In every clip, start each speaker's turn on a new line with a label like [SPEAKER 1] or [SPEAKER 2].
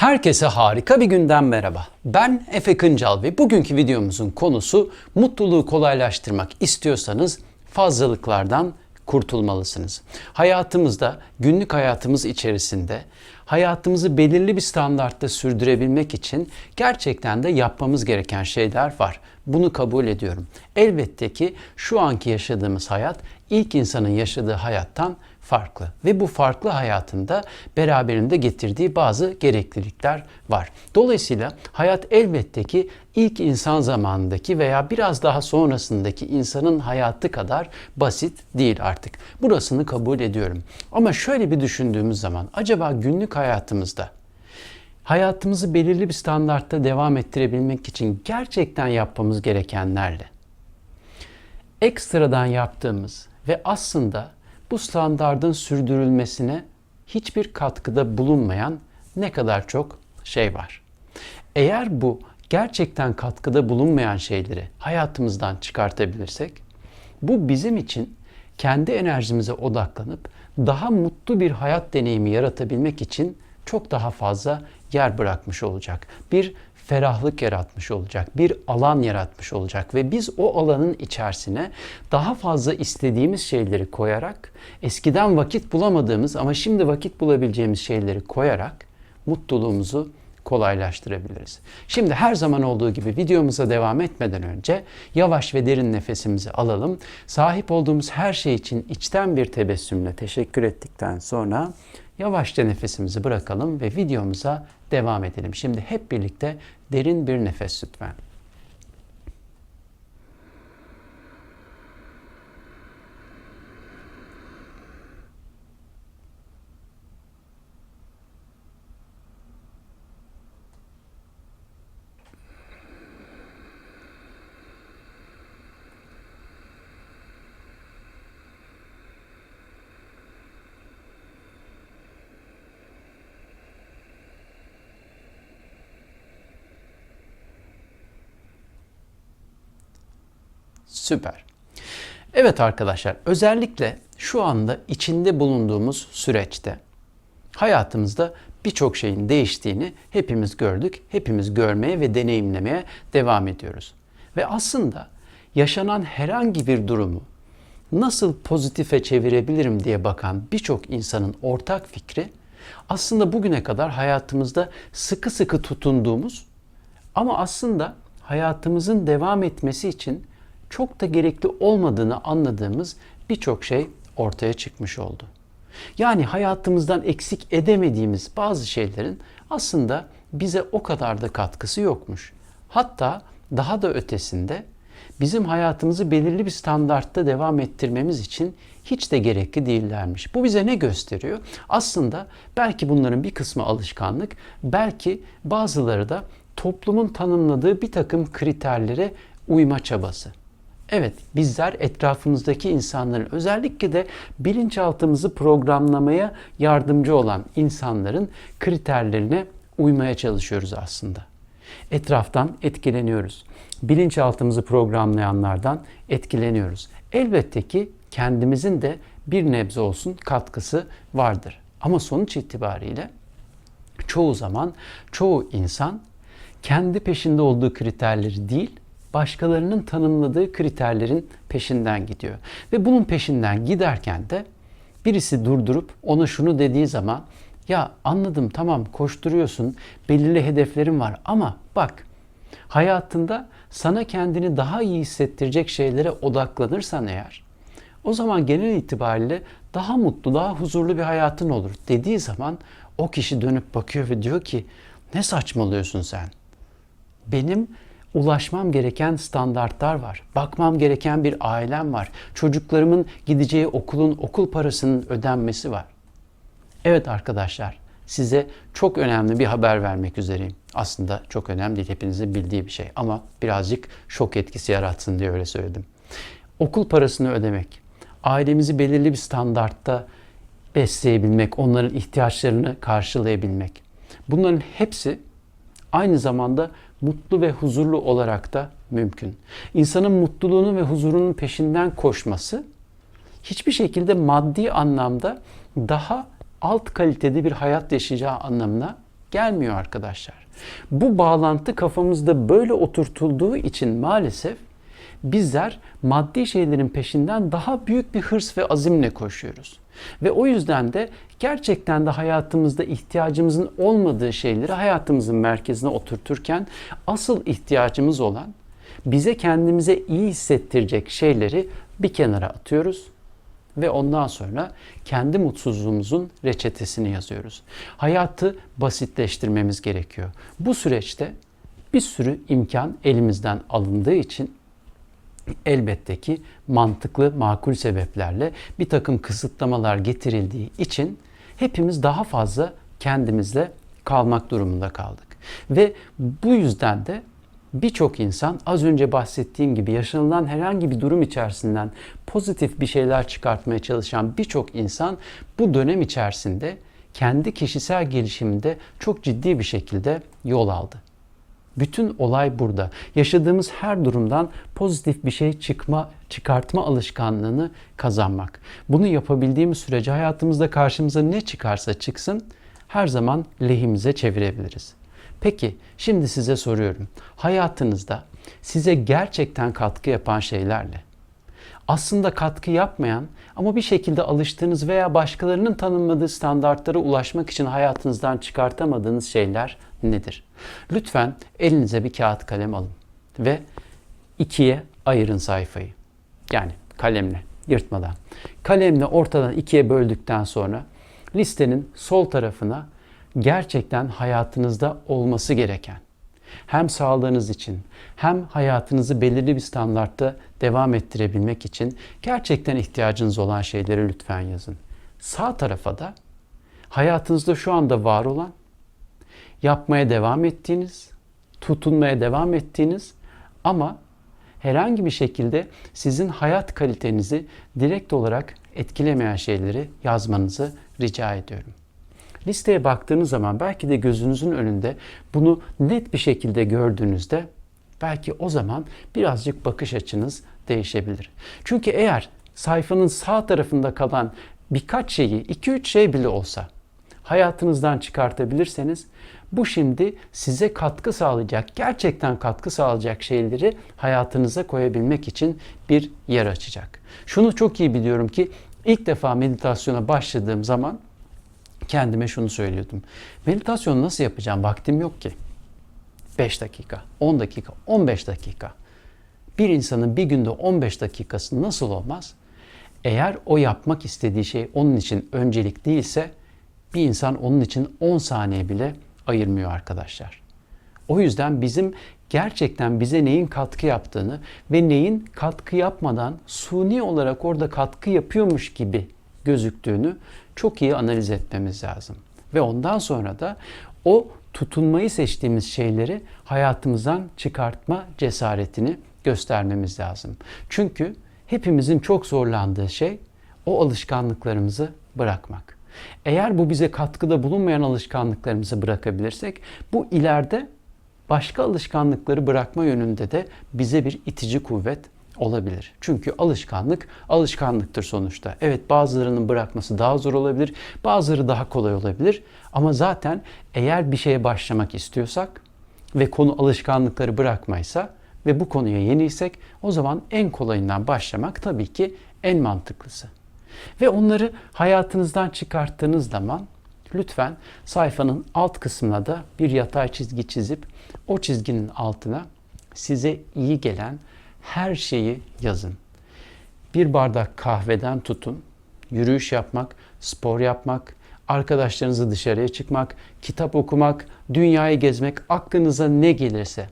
[SPEAKER 1] Herkese harika bir günden merhaba. Ben Efe Kıncal ve bugünkü videomuzun konusu mutluluğu kolaylaştırmak istiyorsanız fazlalıklardan kurtulmalısınız. Hayatımızda, günlük hayatımız içerisinde hayatımızı belirli bir standartta sürdürebilmek için gerçekten de yapmamız gereken şeyler var. Bunu kabul ediyorum. Elbette ki şu anki yaşadığımız hayat ilk insanın yaşadığı hayattan farklı ve bu farklı hayatında beraberinde getirdiği bazı gereklilikler var. Dolayısıyla hayat elbette ki ilk insan zamanındaki veya biraz daha sonrasındaki insanın hayatı kadar basit değil artık. Burasını kabul ediyorum. Ama şöyle bir düşündüğümüz zaman acaba günlük hayatımızda hayatımızı belirli bir standartta devam ettirebilmek için gerçekten yapmamız gerekenlerle ekstradan yaptığımız ve aslında bu standardın sürdürülmesine hiçbir katkıda bulunmayan ne kadar çok şey var. Eğer bu gerçekten katkıda bulunmayan şeyleri hayatımızdan çıkartabilirsek bu bizim için kendi enerjimize odaklanıp daha mutlu bir hayat deneyimi yaratabilmek için çok daha fazla yer bırakmış olacak. Bir ferahlık yaratmış olacak, bir alan yaratmış olacak ve biz o alanın içerisine daha fazla istediğimiz şeyleri koyarak, eskiden vakit bulamadığımız ama şimdi vakit bulabileceğimiz şeyleri koyarak mutluluğumuzu kolaylaştırabiliriz. Şimdi her zaman olduğu gibi videomuza devam etmeden önce yavaş ve derin nefesimizi alalım. Sahip olduğumuz her şey için içten bir tebessümle teşekkür ettikten sonra yavaşça nefesimizi bırakalım ve videomuza devam edelim. Şimdi hep birlikte derin bir nefes lütfen. Süper. Evet arkadaşlar, özellikle şu anda içinde bulunduğumuz süreçte hayatımızda birçok şeyin değiştiğini hepimiz gördük. Hepimiz görmeye ve deneyimlemeye devam ediyoruz. Ve aslında yaşanan herhangi bir durumu nasıl pozitife çevirebilirim diye bakan birçok insanın ortak fikri aslında bugüne kadar hayatımızda sıkı sıkı tutunduğumuz ama aslında hayatımızın devam etmesi için çok da gerekli olmadığını anladığımız birçok şey ortaya çıkmış oldu. Yani hayatımızdan eksik edemediğimiz bazı şeylerin aslında bize o kadar da katkısı yokmuş. Hatta daha da ötesinde bizim hayatımızı belirli bir standartta devam ettirmemiz için hiç de gerekli değillermiş. Bu bize ne gösteriyor? Aslında belki bunların bir kısmı alışkanlık, belki bazıları da toplumun tanımladığı bir takım kriterlere uyma çabası. Evet, bizler etrafımızdaki insanların özellikle de bilinçaltımızı programlamaya yardımcı olan insanların kriterlerine uymaya çalışıyoruz aslında. Etraftan etkileniyoruz. Bilinçaltımızı programlayanlardan etkileniyoruz. Elbette ki kendimizin de bir nebze olsun katkısı vardır. Ama sonuç itibariyle çoğu zaman çoğu insan kendi peşinde olduğu kriterleri değil, başkalarının tanımladığı kriterlerin peşinden gidiyor. Ve bunun peşinden giderken de birisi durdurup ona şunu dediği zaman ya anladım tamam koşturuyorsun belirli hedeflerin var ama bak hayatında sana kendini daha iyi hissettirecek şeylere odaklanırsan eğer o zaman genel itibariyle daha mutlu, daha huzurlu bir hayatın olur dediği zaman o kişi dönüp bakıyor ve diyor ki ne saçmalıyorsun sen? Benim ulaşmam gereken standartlar var. Bakmam gereken bir ailem var. Çocuklarımın gideceği okulun okul parasının ödenmesi var. Evet arkadaşlar, size çok önemli bir haber vermek üzereyim. Aslında çok önemli değil, hepinizin bildiği bir şey ama birazcık şok etkisi yaratsın diye öyle söyledim. Okul parasını ödemek, ailemizi belirli bir standartta besleyebilmek, onların ihtiyaçlarını karşılayabilmek. Bunların hepsi aynı zamanda mutlu ve huzurlu olarak da mümkün. İnsanın mutluluğunun ve huzurunun peşinden koşması hiçbir şekilde maddi anlamda daha alt kalitede bir hayat yaşayacağı anlamına Gelmiyor arkadaşlar. Bu bağlantı kafamızda böyle oturtulduğu için maalesef bizler maddi şeylerin peşinden daha büyük bir hırs ve azimle koşuyoruz. Ve o yüzden de gerçekten de hayatımızda ihtiyacımızın olmadığı şeyleri hayatımızın merkezine oturturken asıl ihtiyacımız olan bize kendimize iyi hissettirecek şeyleri bir kenara atıyoruz ve ondan sonra kendi mutsuzluğumuzun reçetesini yazıyoruz. Hayatı basitleştirmemiz gerekiyor. Bu süreçte bir sürü imkan elimizden alındığı için elbette ki mantıklı, makul sebeplerle bir takım kısıtlamalar getirildiği için hepimiz daha fazla kendimizle kalmak durumunda kaldık. Ve bu yüzden de birçok insan az önce bahsettiğim gibi yaşanılan herhangi bir durum içerisinden pozitif bir şeyler çıkartmaya çalışan birçok insan bu dönem içerisinde kendi kişisel gelişiminde çok ciddi bir şekilde yol aldı. Bütün olay burada. Yaşadığımız her durumdan pozitif bir şey çıkma, çıkartma alışkanlığını kazanmak. Bunu yapabildiğimiz sürece hayatımızda karşımıza ne çıkarsa çıksın her zaman lehimize çevirebiliriz. Peki şimdi size soruyorum. Hayatınızda size gerçekten katkı yapan şeylerle aslında katkı yapmayan ama bir şekilde alıştığınız veya başkalarının tanımladığı standartlara ulaşmak için hayatınızdan çıkartamadığınız şeyler nedir? Lütfen elinize bir kağıt kalem alın ve ikiye ayırın sayfayı. Yani kalemle, yırtmadan. Kalemle ortadan ikiye böldükten sonra listenin sol tarafına gerçekten hayatınızda olması gereken hem sağlığınız için hem hayatınızı belirli bir standartta devam ettirebilmek için gerçekten ihtiyacınız olan şeyleri lütfen yazın. Sağ tarafa da hayatınızda şu anda var olan, yapmaya devam ettiğiniz, tutunmaya devam ettiğiniz ama herhangi bir şekilde sizin hayat kalitenizi direkt olarak etkilemeyen şeyleri yazmanızı rica ediyorum. Listeye baktığınız zaman belki de gözünüzün önünde bunu net bir şekilde gördüğünüzde belki o zaman birazcık bakış açınız değişebilir. Çünkü eğer sayfanın sağ tarafında kalan birkaç şeyi, 2-3 şey bile olsa hayatınızdan çıkartabilirseniz bu şimdi size katkı sağlayacak, gerçekten katkı sağlayacak şeyleri hayatınıza koyabilmek için bir yer açacak. Şunu çok iyi biliyorum ki ilk defa meditasyona başladığım zaman kendime şunu söylüyordum. Meditasyon nasıl yapacağım? Vaktim yok ki. 5 dakika, 10 dakika, 15 dakika. Bir insanın bir günde 15 dakikası nasıl olmaz? Eğer o yapmak istediği şey onun için öncelik değilse bir insan onun için 10 saniye bile ayırmıyor arkadaşlar. O yüzden bizim gerçekten bize neyin katkı yaptığını ve neyin katkı yapmadan suni olarak orada katkı yapıyormuş gibi gözüktüğünü çok iyi analiz etmemiz lazım. Ve ondan sonra da o tutunmayı seçtiğimiz şeyleri hayatımızdan çıkartma cesaretini göstermemiz lazım. Çünkü hepimizin çok zorlandığı şey o alışkanlıklarımızı bırakmak. Eğer bu bize katkıda bulunmayan alışkanlıklarımızı bırakabilirsek bu ileride başka alışkanlıkları bırakma yönünde de bize bir itici kuvvet olabilir. Çünkü alışkanlık alışkanlıktır sonuçta. Evet bazılarının bırakması daha zor olabilir, bazıları daha kolay olabilir. Ama zaten eğer bir şeye başlamak istiyorsak ve konu alışkanlıkları bırakmaysa ve bu konuya yeniysek o zaman en kolayından başlamak tabii ki en mantıklısı. Ve onları hayatınızdan çıkarttığınız zaman lütfen sayfanın alt kısmına da bir yatay çizgi çizip o çizginin altına size iyi gelen her şeyi yazın. Bir bardak kahveden tutun, yürüyüş yapmak, spor yapmak, arkadaşlarınızı dışarıya çıkmak, kitap okumak, dünyayı gezmek, aklınıza ne gelirse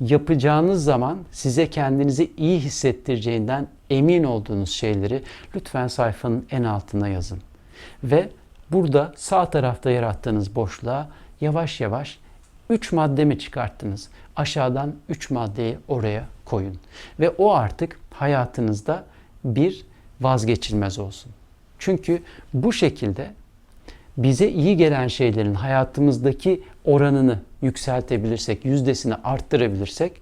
[SPEAKER 1] yapacağınız zaman size kendinizi iyi hissettireceğinden emin olduğunuz şeyleri lütfen sayfanın en altına yazın. Ve burada sağ tarafta yarattığınız boşluğa yavaş yavaş 3 madde mi çıkarttınız? Aşağıdan 3 maddeyi oraya koyun. Ve o artık hayatınızda bir vazgeçilmez olsun. Çünkü bu şekilde bize iyi gelen şeylerin hayatımızdaki oranını yükseltebilirsek, yüzdesini arttırabilirsek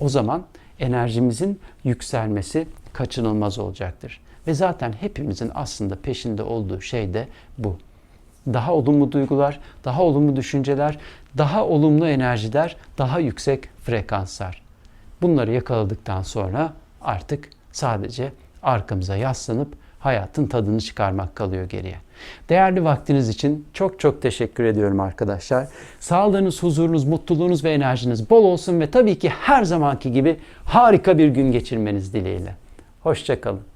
[SPEAKER 1] o zaman enerjimizin yükselmesi kaçınılmaz olacaktır. Ve zaten hepimizin aslında peşinde olduğu şey de bu. daha olumlu duygular, daha olumlu düşünceler, daha olumlu enerjiler, daha yüksek frekanslar. Bunları yakaladıktan sonra artık sadece arkamıza yaslanıp hayatın tadını çıkarmak kalıyor geriye. Değerli vaktiniz için çok çok teşekkür ediyorum arkadaşlar. Sağlığınız, huzurunuz, mutluluğunuz ve enerjiniz bol olsun ve tabii ki her zamanki gibi harika bir gün geçirmeniz dileğiyle. Hoşçakalın.